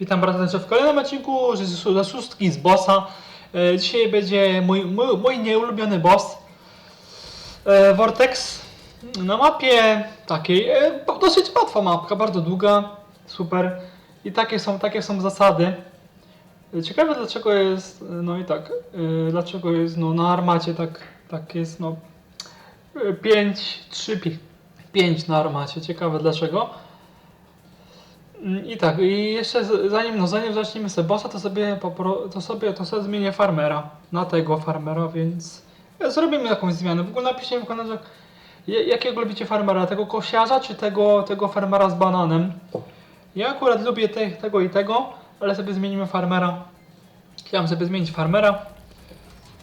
Witam bardzo w kolejnym odcinku z, z, bossa. E, dzisiaj będzie mój, mój, mój nieulubiony boss. E, Vortex. Na mapie takiej, e, dosyć łatwa mapka, bardzo długa, super. I takie są, takie są zasady. Ciekawe dlaczego jest, no i tak, dlaczego jest no, na armacie tak, tak jest no 5, 3, 5 na armacie. Ciekawe dlaczego. Mm, I tak, i jeszcze zanim, no zanim zaczniemy sobie bossa, to sobie, to sobie, to sobie zmienię farmera na tego farmera, więc zrobimy jakąś zmianę. W ogóle napiszcie mi w komentarzach, ja- jakiego lubicie farmera, tego kosiarza czy tego, tego farmera z bananem. Ja akurat lubię te, tego i tego, ale sobie zmienimy farmera. Chciałem sobie zmienić farmera.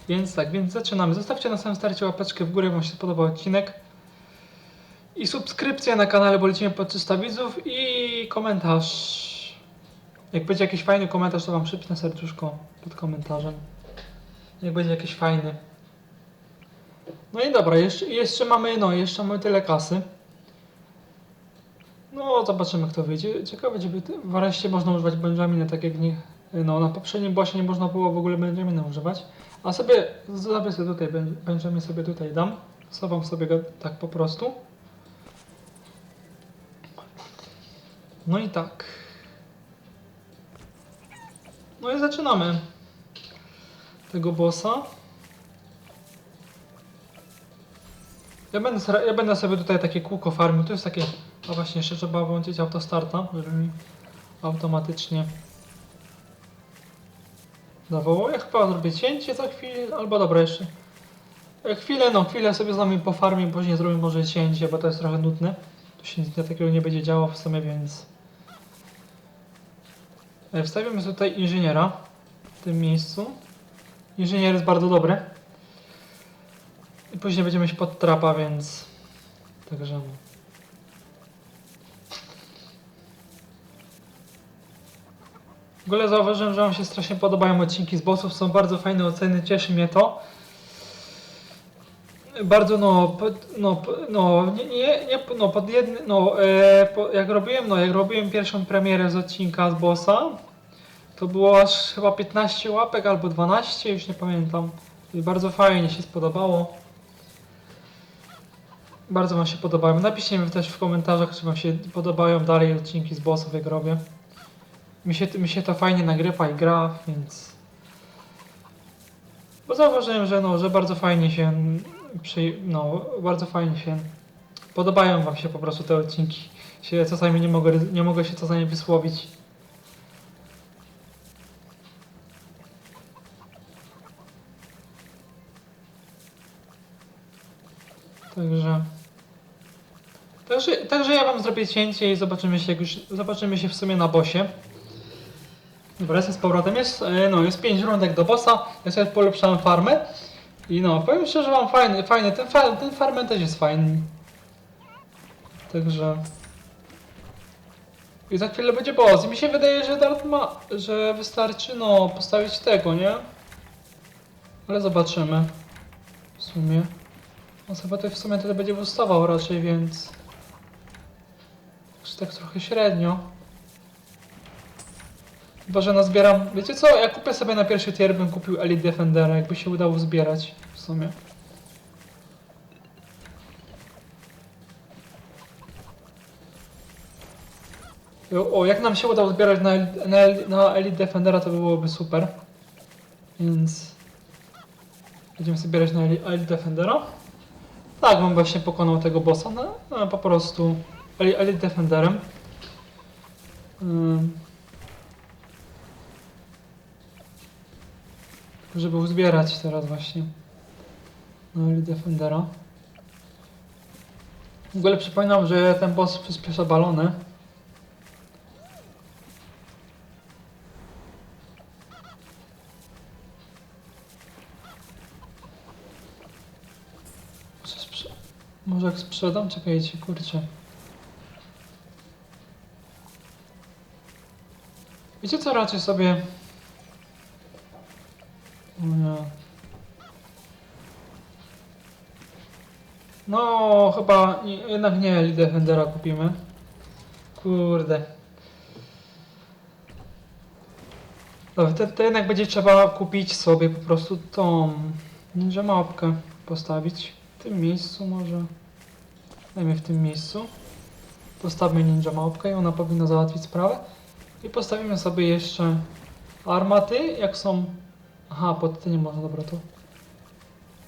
Więc tak, więc zaczynamy. Zostawcie na samym starcie łapeczkę w górę, jak wam się spodobał odcinek. I subskrypcja na kanale, bo lecimy po 300 widzów i komentarz. Jak będzie jakiś fajny komentarz, to wam przypnę serduszko pod komentarzem. Jak będzie jakiś fajny. No i dobra, jeszcze, jeszcze mamy, no, jeszcze mamy tyle kasy. No, zobaczymy kto wyjdzie. Ciekawe, żeby ty- wreszcie można używać Benjamina, tak jak nie, no, na poprzednim bossie nie można było w ogóle Benjamina używać. A sobie, zrobię sobie tutaj, Ben- Benjamin sobie tutaj dam. Sobą sobie go tak po prostu. No i tak. No i zaczynamy tego bossa. Ja będę, ja będę sobie tutaj takie kółko farmił. To jest takie. A właśnie, jeszcze trzeba włączyć autostarta, żeby mi automatycznie dawało. Ja chyba zrobię cięcie za chwilę, albo dobra, jeszcze. e, Chwilę, no chwilę sobie z nami pofarmię, później zrobię może cięcie, bo to jest trochę nudne. Tu się nic takiego nie będzie działo w sumie, więc... E, Wstawimy sobie tutaj inżyniera w tym miejscu. Inżynier jest bardzo dobry. I później będziemy się pod trapa, więc... Także... W ogóle zauważyłem, że Wam się strasznie podobają odcinki z bossów, są bardzo fajne oceny, cieszy mnie to. Bardzo no, no, no, nie, nie, nie, no, pod jednym, no, e, po, jak robiłem, no, jak robiłem pierwszą premierę z odcinka z bossa, to było aż chyba 15 łapek albo 12, już nie pamiętam. Bardzo fajnie się spodobało. Bardzo Wam się podobają. Napiszcie mi też w komentarzach, czy Wam się podobają dalej odcinki z bossów, jak robię. Mi się, mi się to fajnie nagrywa i gra, więc... Bo zauważyłem, że, no, że bardzo fajnie się... Przy, no, bardzo fajnie się... Podobają Wam się po prostu te odcinki. Się czasami nie mogę, nie mogę się czasami wysłowić. Także... Także, także ja wam zrobię cięcie i zobaczymy się, już zobaczymy się w sumie na bosie. Dobra, jestem z powrotem. Jest, e, no, jest 5 rundek do bossa. Ja sobie polepszałem farmę. I no, powiem szczerze, mam fajny, fajny. Ten, fa ten farmer też jest fajny. Także. I za chwilę będzie boss. I mi się wydaje, że Dart ma. że wystarczy no postawić tego, nie? Ale zobaczymy. W sumie. On chyba to w sumie tyle będzie wystawał raczej, więc. Tak trochę średnio. Chyba, że nazbieram. Wiecie co? Ja kupię sobie na pierwszy tier, bym kupił Elite Defendera, jakby się udało zbierać w sumie. O, jak nam się udało zbierać na, na, na Elite Defendera, to byłoby super. Więc. Będziemy zbierać na Eli- Elite Defendera. Tak, bym właśnie pokonał tego bossa, no, no po prostu Eli- Elite Defenderem. Żeby uzbierać teraz właśnie na Elite Defendera. W ogóle przypominam, że ten boss przyspiesza balony. Może sprze- Może jak sprzedam? Czekajcie, kurczę. Wiecie co, raczej sobie... No, chyba jednak nie Elite Defendera kupimy. Kurde. Dobra, to, to jednak będzie trzeba kupić sobie po prostu tą ninja mapkę postawić. W tym miejscu może. Dajmy w tym miejscu. Postawmy ninja mapkę i ona powinna załatwić sprawę. I postawimy sobie jeszcze armaty, jak są... Aha, pod te nie można, dobra to...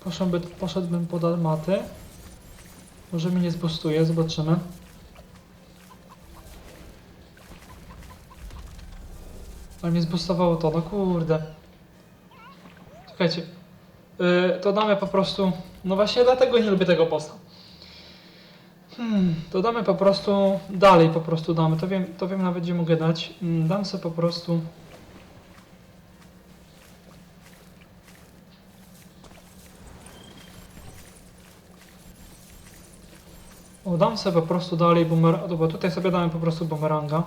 Poszedłby, poszedłbym pod armaty. Może mi nie zbustuje, zobaczymy. Ale mnie zbustowało to, no kurde. Czekajcie. Yy, to damy po prostu... No właśnie dlatego nie lubię tego bossa. Hmm, to damy po prostu... Dalej po prostu damy. To wiem, to wiem nawet gdzie mogę dać. Mm, dam sobie po prostu... O, dam sobie po prostu dalej bumer... Dobra, tutaj sobie damy po prostu bumeranga.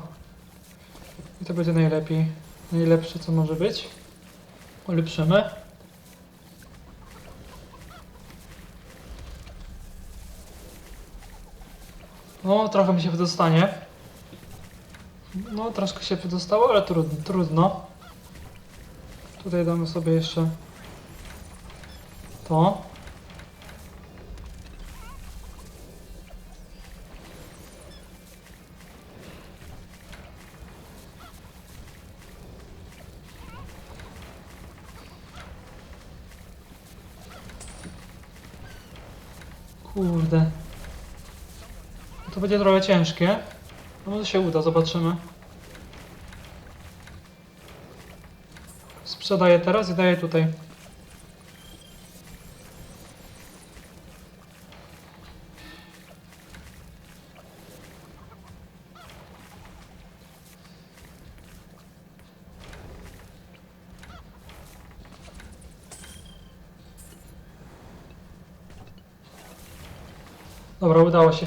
I to będzie najlepiej. Najlepsze co może być. Ulepszymy. No, trochę mi się wydostanie. No, troszkę się wydostało, ale trudno. trudno. Tutaj damy sobie jeszcze to. Kurde. To będzie trochę ciężkie. No może się uda, zobaczymy. Sprzedaję teraz i daję tutaj. Dobra, udało się.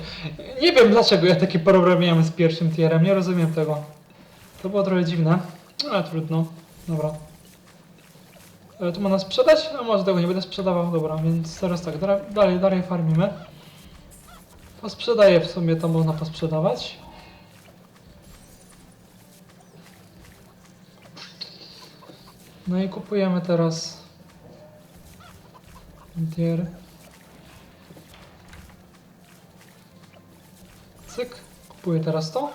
Nie wiem dlaczego ja taki problem miałem z pierwszym tierem, nie rozumiem tego. To było trochę dziwne, ale trudno. Dobra. E, Tu można sprzedać? No może tego nie będę sprzedawał, dobra, więc teraz tak, dalej, dalej farmimy. Posprzedaję w sumie, to można posprzedawać. No i kupujemy teraz tier. Cyk, kupuję teraz to.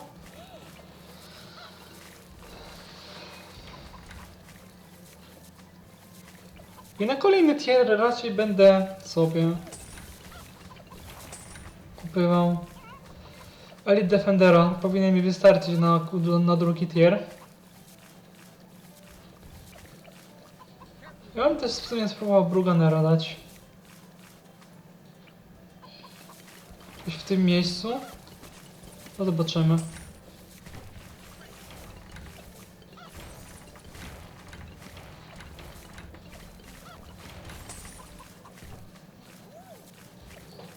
I na kolejny tier raczej będę sobie kupywał Elite Defendera. Powinien mi wystarczyć na, na drugi tier. Ja bym też w sumie spróbował Bruganera dać. Gdzieś w tym miejscu. No zobaczymy.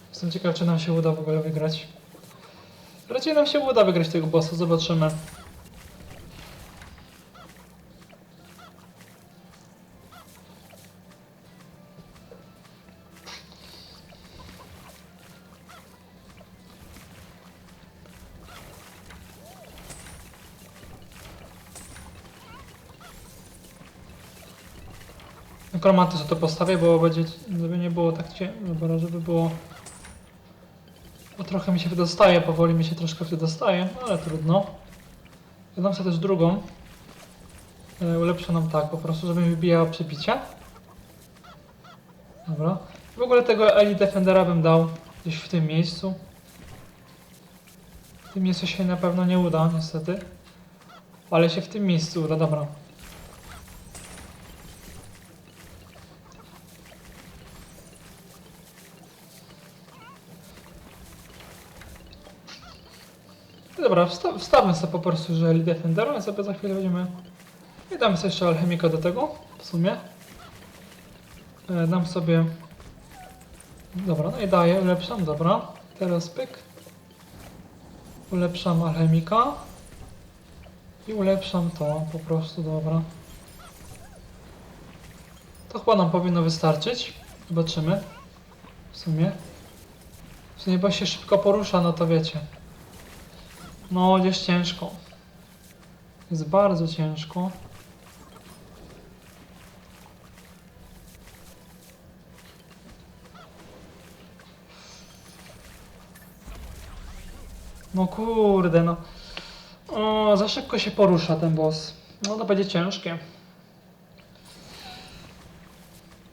Jestem ciekaw, czy nam się uda w ogóle wygrać. Raczej nam się uda wygrać tego bossa, zobaczymy. Nekromanty sobie to postawię, bo będzie, żeby nie było tak cię, dobra, żeby było... Bo trochę mi się wydostaje, powoli mi się troszkę wydostaje, no ale trudno. Ja dam sobie też drugą. E, ulepszę nam tak, po prostu, żeby mi wybijała przebicia. Dobra. W ogóle tego Elite Defendera bym dał gdzieś w tym miejscu. W tym miejscu się na pewno nie uda, niestety. Ale się w tym miejscu uda, dobra. Dobra, wsta wstawmy sobie po prostu, że Defendera i sobie za chwilę będziemy... I damy sobie jeszcze alchemika do tego, w sumie. E, dam sobie... Dobra, no i daję, ulepszam, dobra. Teraz pyk. Ulepszam alchemika. I ulepszam to po prostu, dobra. To chyba nam powinno wystarczyć. Zobaczymy. W sumie. W sumie, bo się szybko porusza, no to wiecie. No, jest ciężko. Jest bardzo ciężko. No kurde, no. O, za szybko się porusza ten boss. No to będzie ciężkie.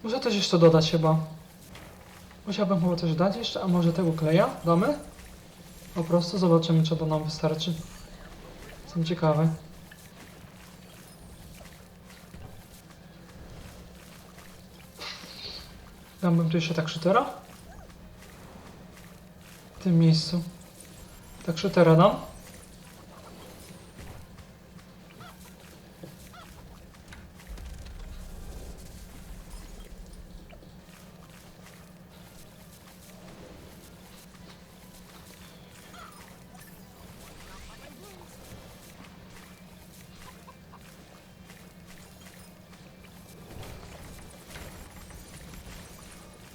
Muszę coś jeszcze dodać chyba. Musiałbym chyba coś dać jeszcze, a może tego kleja damy? Po prostu zobaczymy, czy to nam wystarczy. Jestem ciekawy. Dałbym tu jeszcze tak szytera? W tym miejscu. Tak szytera dam.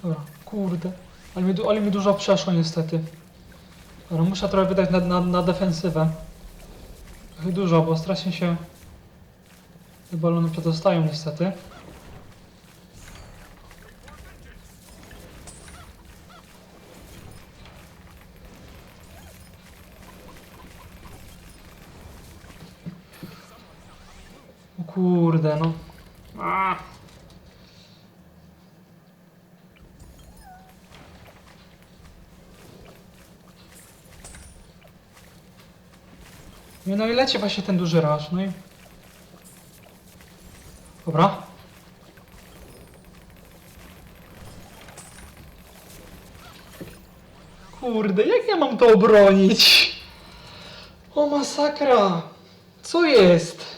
Dobra, kurde. Ale mi, ale mi dużo przeszło niestety. Dobra, muszę trochę wydać na, na, na defensywę. Trochę dużo, bo strasznie się te balony przedostają niestety. O kurde, no. Ah. No i leci właśnie ten duży raż, no i... Dobra. Kurde, jak ja mam to obronić? O masakra! Co jest?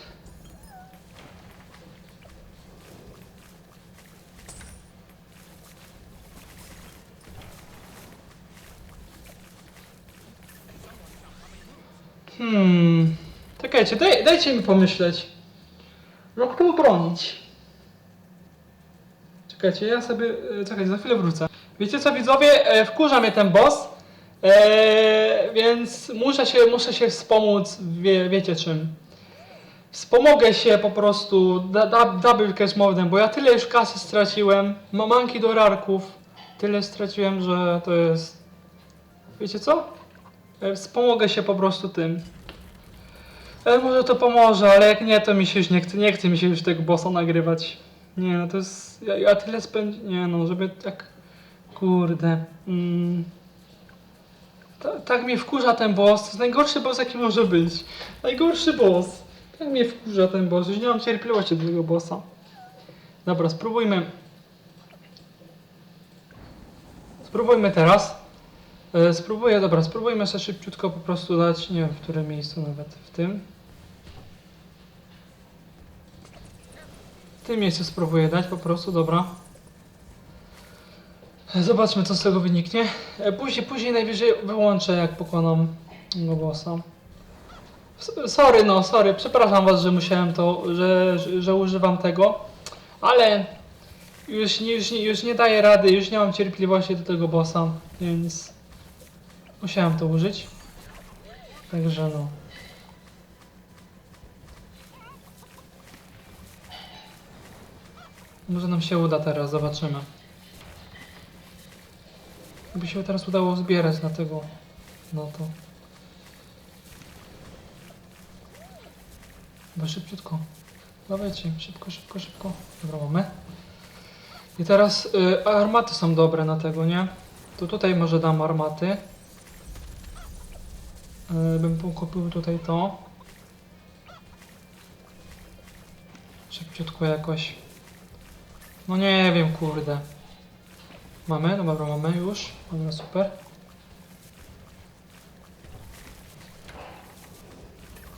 Hmm. Czekajcie, daj, dajcie mi pomyśleć. Jak to obronić? Czekajcie, ja sobie. e, Czekajcie, za chwilę wrócę. Wiecie co, widzowie? E, Wkurza mnie ten boss. E, więc muszę się, muszę się wspomóc, wie, wiecie czym. Wspomogę się po prostu da, da, double cash modem, bo ja tyle już kasy straciłem, mamanki do rarków, tyle straciłem, że to jest... Wiecie co? E, Wspomogę się po prostu tym. E, może to pomoże, ale jak nie, to mi się już nie chce, nie chce mi się już tego bossa nagrywać. Nie, no to jest... Ja, ja tyle spędzi... Nie no, żeby tak... Kurde. Mm. Ta, tak mnie wkurza ten boss. To jest najgorszy boss, jaki może być. Najgorszy boss. Tak mnie wkurza ten boss. Już nie mam cierpliwości do tego bossa. Dobra, spróbujmy. Spróbujmy teraz. E, Spróbuję, dobra, spróbujmy sobie szybciutko po prostu dać, nie wiem w którym miejscu nawet, w tym. W tym miejscu spróbuję dać po prostu, dobra. E, Zobaczmy co z tego wyniknie. E, Później, później najwyżej wyłączę jak pokonam tego bossa. Sorry no, sorry, przepraszam was, że musiałem to, że, że, że używam tego, ale już, nie- już, nie- już nie daję rady, już nie mam cierpliwości do tego bossa, więc musiałem to użyć. Także no. Może nam się uda teraz, zobaczymy. Jakby się teraz udało zbierać na tego, no to. Chyba szybciutko. Dawajcie, szybko, szybko, szybko. Dobra, mamy. I teraz y, armaty są dobre na tego, nie? To tutaj może dam armaty. Y, bym kupił tutaj to. Szybciutko jakoś. No nie wiem, kurde. Mamy? No dobra, mamy już. Dobra, super.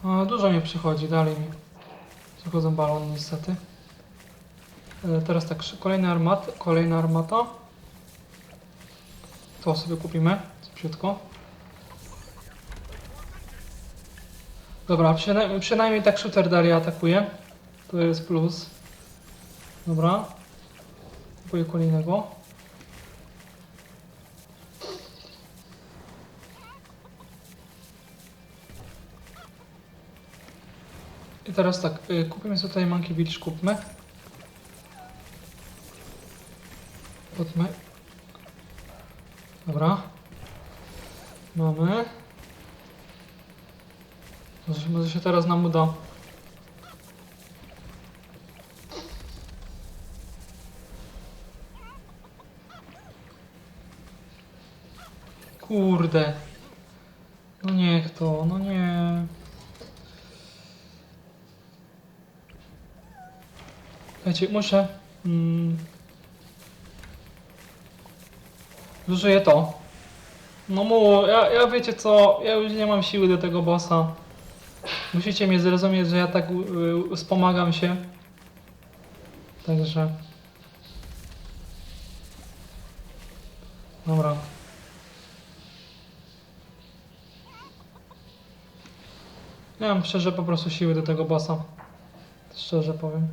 O, dużo mi przychodzi, dalej mi. Przychodzą balony niestety. E, Teraz tak, kolejna armata, kolejna armata. To sobie kupimy, szybciutko. Dobra, przynajmniej, przynajmniej tak shooter dalej atakuje. To jest plus. Dobra. Kupuję kolejnego. I teraz tak, y, kupimy sobie tutaj Monkey Village, kupmy. Podmy. Dobra. Mamy. Może, może się teraz nam uda. Kurde. No niech to, no nie. Wiecie, muszę... Mm, zużyję to. No mu, ja, ja wiecie co, ja już nie mam siły do tego bossa. Musicie mnie zrozumieć, że ja tak y, wspomagam się. Także... Dobra. Nie mam szczerze po prostu siły do tego bossa. Szczerze powiem.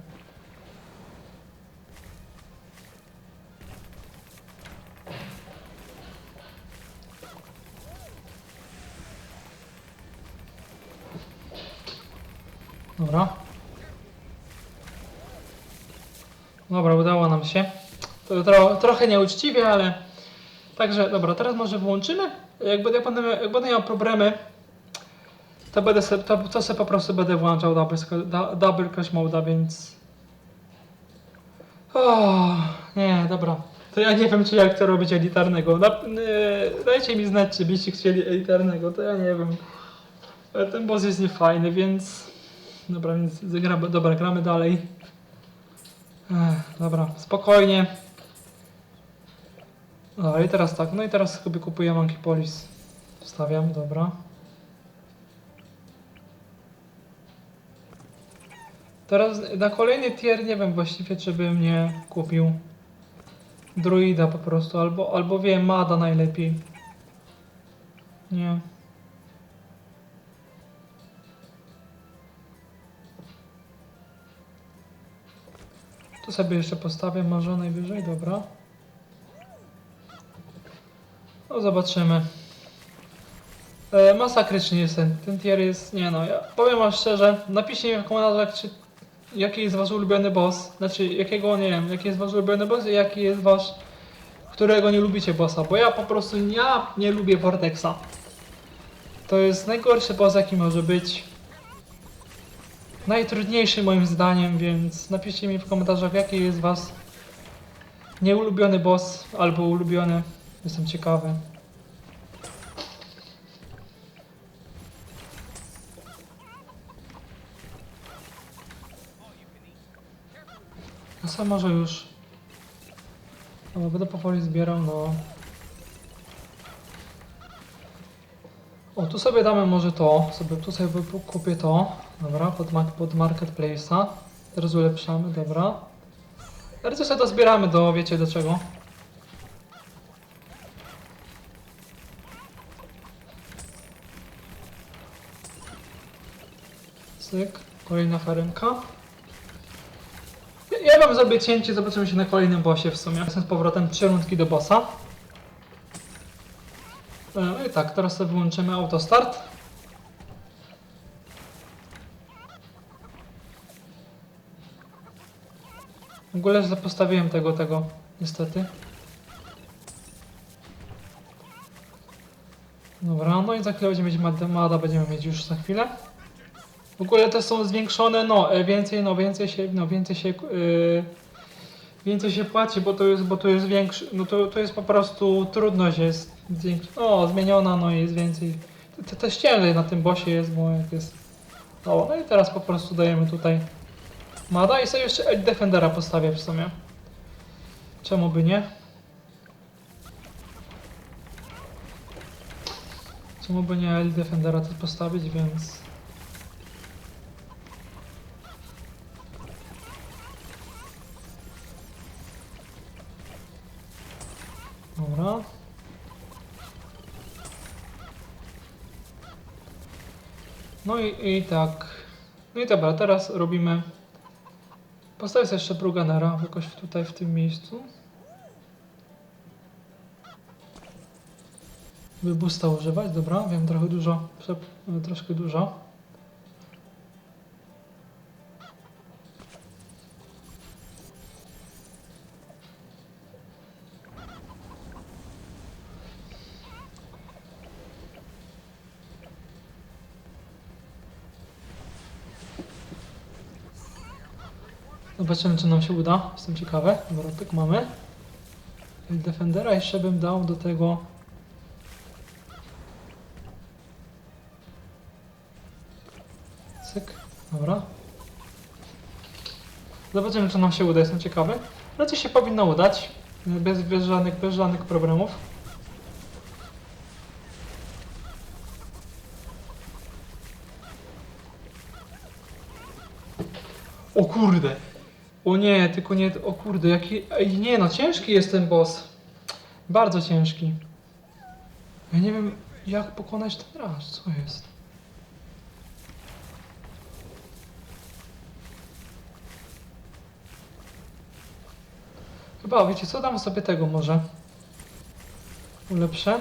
Dobra. Dobra, udało nam się. To tro, trochę nieuczciwie, ale... Także, dobra, teraz może wyłączymy. Jak będę, jak będę, jak miał problemy, to będę se, to, to se po prostu będę włączał double, double crash mode'a, więc... Nie, dobra. To ja nie wiem, czy ja chcę robić elitarnego. Yy, dajcie mi znać, czy byście chcieli elitarnego, to ja nie wiem. Ten boss jest niefajny, więc... Dobra, więc zagramy, dobra, gramy dalej. Ech, dobra, spokojnie. Dobra, i teraz tak, no i teraz sobie kupuję Monkey Police. Wstawiam, dobra. Teraz na kolejny tier nie wiem właściwie, czy bym nie kupił druida po prostu, albo, albo wiem, Mada najlepiej. Nie. Tu sobie jeszcze postawię może najwyżej, dobra. No zobaczymy. E, masakryczny jest ten, ten tier jest, nie no, ja powiem wam szczerze, napiszcie mi w komentarzach, czy, jaki jest wasz ulubiony boss, znaczy jakiego, nie wiem, jaki jest wasz ulubiony boss i jaki jest wasz, którego nie lubicie bossa, bo ja po prostu, ja nie lubię Vortexa. To jest najgorszy boss jaki może być. Najtrudniejszy moim zdaniem, więc napiszcie mi w komentarzach jaki jest was nieulubiony boss albo ulubiony. Jestem ciekawy. No co może już. Dobra, będę powoli zbierał, no. O, tu sobie damy może to. Sobie, tu sobie kupię to. Dobra, pod, pod marketplace'a. Teraz ulepszamy, dobra. Teraz sobie to zbieramy do, wiecie do czego? Cyk, kolejna farynka. Ja, ja wam zrobię cięcie, zobaczymy się na kolejnym bossie w sumie. Jestem z powrotem trzy rundki do bossa. E, No i tak, teraz sobie wyłączymy autostart. W ogóle postawiłem tego, tego, niestety. Dobra, no i za chwilę będziemy mieć Mad- Mada, będziemy mieć już za chwilę. W ogóle te są zwiększone, no e, więcej, no więcej się, no więcej się, yy, więcej się płaci, bo to jest, bo to jest większy, no to, to jest po prostu trudność jest, zwiększ- o zmieniona, no i jest więcej, te, też ciężej na tym bosie jest, bo jak jest, no, no i teraz po prostu dajemy tutaj Mada i sobie jeszcze Edge Defendera postawię w sumie. Czemu by nie? Czemu by nie Edge Defendera też postawić, więc... Dobra. No i, i tak. No i dobra, teraz robimy. Postawię sobie jeszcze Bruganera jakoś tutaj w tym miejscu. By boosta używać, dobra, wiem trochę dużo, troszkę dużo. Zobaczymy, czy nam się uda. Jestem ciekawy. Wrotek mamy. Defendera jeszcze bym dał do tego. Cyk. Dobra. Zobaczymy, czy nam się uda. Jestem ciekawy. Raczej się powinno udać. Bez, bez, żadnych, bez żadnych problemów. O kurde! O nie, tylko nie, o kurde, jaki, ej, nie no, ciężki jest ten boss. Bardzo ciężki. Ja nie wiem, jak pokonać ten raz, co jest? Chyba, wiecie co, dam sobie tego może. Ulepszę.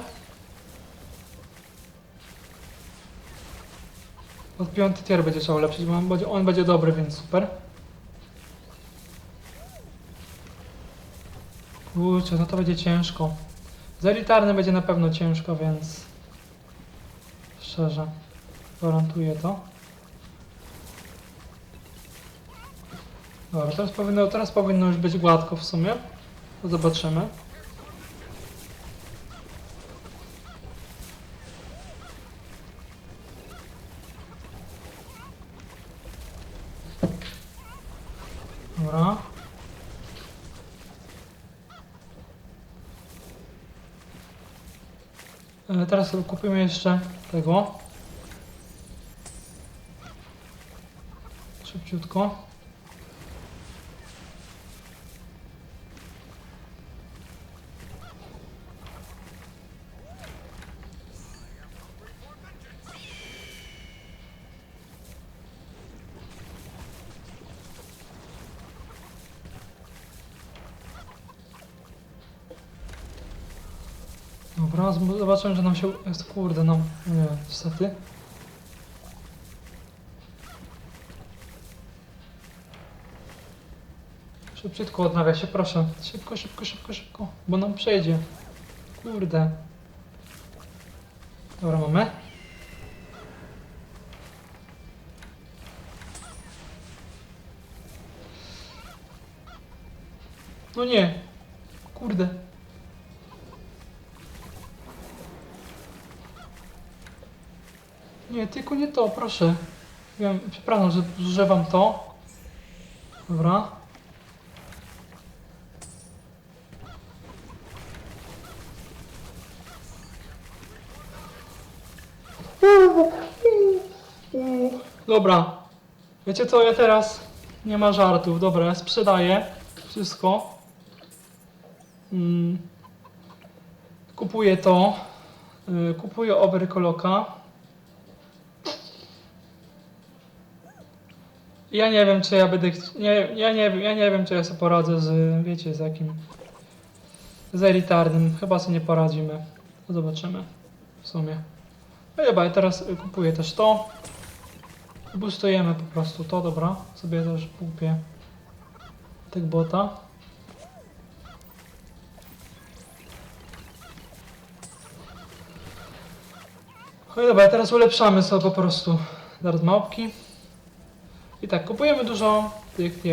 Od piąty tier będzie trzeba ulepszyć, bo on będzie, on będzie dobry, więc super. Kurczę, no to będzie ciężko. Z elitarny będzie na pewno ciężko, więc... Szczerze. Gwarantuję to. Dobra, teraz powinno, teraz powinno już być gładko w sumie. Zobaczymy. Dobra. Teraz sobie kupimy jeszcze tego. Szybciutko. Dobra, z- zobaczymy, że nam się... Kurde, no... Nie, niestety. Szybciutko odnawia się, proszę. Szybko, szybko, szybko, szybko. Bo nam przejdzie. Kurde. Dobra, mamy. No nie. Tylko nie to, proszę. Wiem, przepraszam, że zużywam to. Dobra. Dobra. Wiecie co, ja teraz nie ma żartów. Dobra, ja sprzedaję wszystko. Mm. Kupuję to. Y, Kupuję overclocka. Ja nie wiem, czy ja będę. Nie, ja, nie ja nie wiem, czy ja sobie poradzę z. Wiecie, z jakim. Z elitarnym. Chyba sobie nie poradzimy. Zobaczymy. W sumie. No chyba, ja teraz kupuję też to. Boostujemy po prostu to, dobra. Sobie też kupię tych bota. No dobra, teraz ulepszamy sobie po prostu zaraz małpki. I tak, kupujemy dużo tych.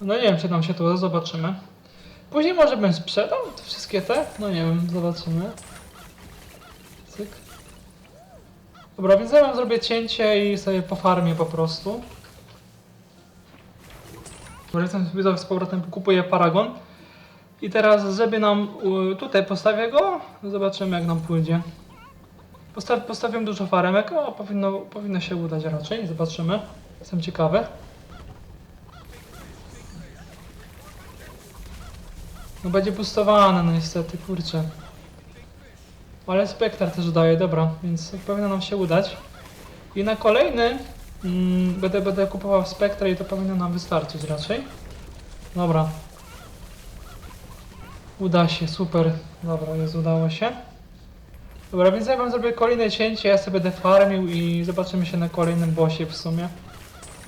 No nie wiem, czy nam się to zobaczymy. Później może bym sprzedał te wszystkie te? No nie wiem, zobaczymy. Cyk. Dobra, więc ja zrobię cięcie i sobie po farmie po prostu. Jestem widzę z powrotem, kupuję Paragon. I teraz, żeby nam, tutaj postawię go, zobaczymy jak nam pójdzie. Postaw, postawię dużo faremek, o, powinno, powinno się udać raczej, zobaczymy. Jestem ciekawy. No będzie pustowane, no niestety, kurczę. Ale Spektar też daje, dobra, więc powinno nam się udać. I na kolejny mm, będę, będę kupował Spektra i to powinno nam wystarczyć raczej. Dobra. Uda się, super. Dobra, jest, udało się. Dobra, więc ja wam zrobię kolejne cięcie, ja sobie będę farmił i zobaczymy się na kolejnym bossie w sumie.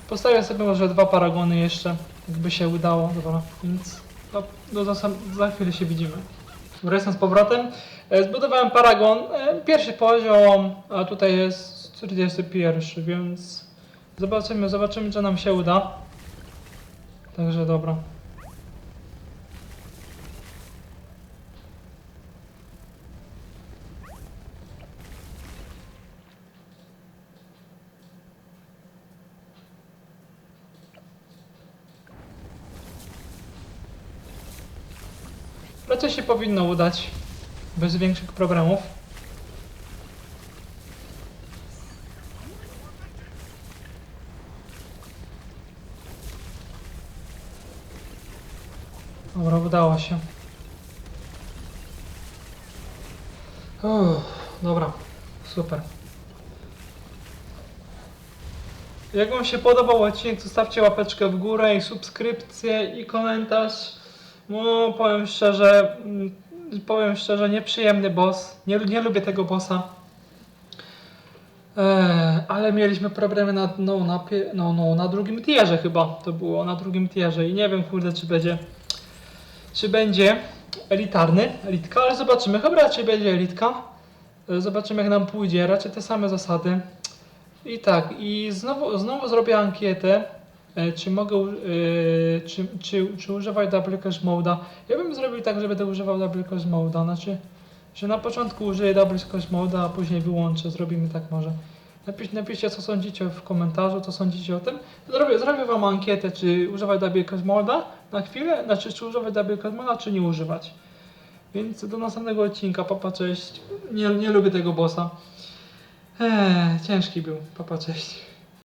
Postawię sobie może dwa paragony jeszcze, jakby się udało, dobra, więc sam- za chwilę się widzimy. Dobra, jestem z powrotem. E, Zbudowałem paragon, e, pierwszy poziom, a tutaj jest 41, więc zobaczymy, zobaczymy, czy nam się uda. Także dobra. Raczej się powinno udać. Bez większych problemów. Dobra, udało się. Uff, dobra, super. Jak Wam się podobał odcinek, zostawcie łapeczkę w górę i subskrypcję i komentarz. No, powiem szczerze, mm, powiem szczerze, nieprzyjemny boss. Nie, nie lubię tego bossa. Eee, ale mieliśmy problemy na, no, na, no, no, na drugim tierze chyba to było, na drugim tierze i nie wiem kurde czy będzie czy będzie elitarny, elitka, ale zobaczymy, chyba raczej będzie elitka. E, Zobaczymy jak nam pójdzie, raczej te same zasady. I tak, i znowu, znowu zrobię ankietę, czy mogę, e, czy, czy, czy używać double cache mode'a. Ja bym zrobił tak, że będę używał double cache mode'a, znaczy, że na początku użyję double cache mode'a, a później wyłączę, zrobimy tak może. Napisz, napiszcie co sądzicie w komentarzu, co sądzicie o tym. Zrobię, zrobię wam ankietę, czy używać double cache mode'a na chwilę, znaczy czy używać double cache mode'a, czy nie używać. Więc do następnego odcinka, papa cześć. Nie, nie lubię tego bossa. Eee, ciężki był, papa cześć.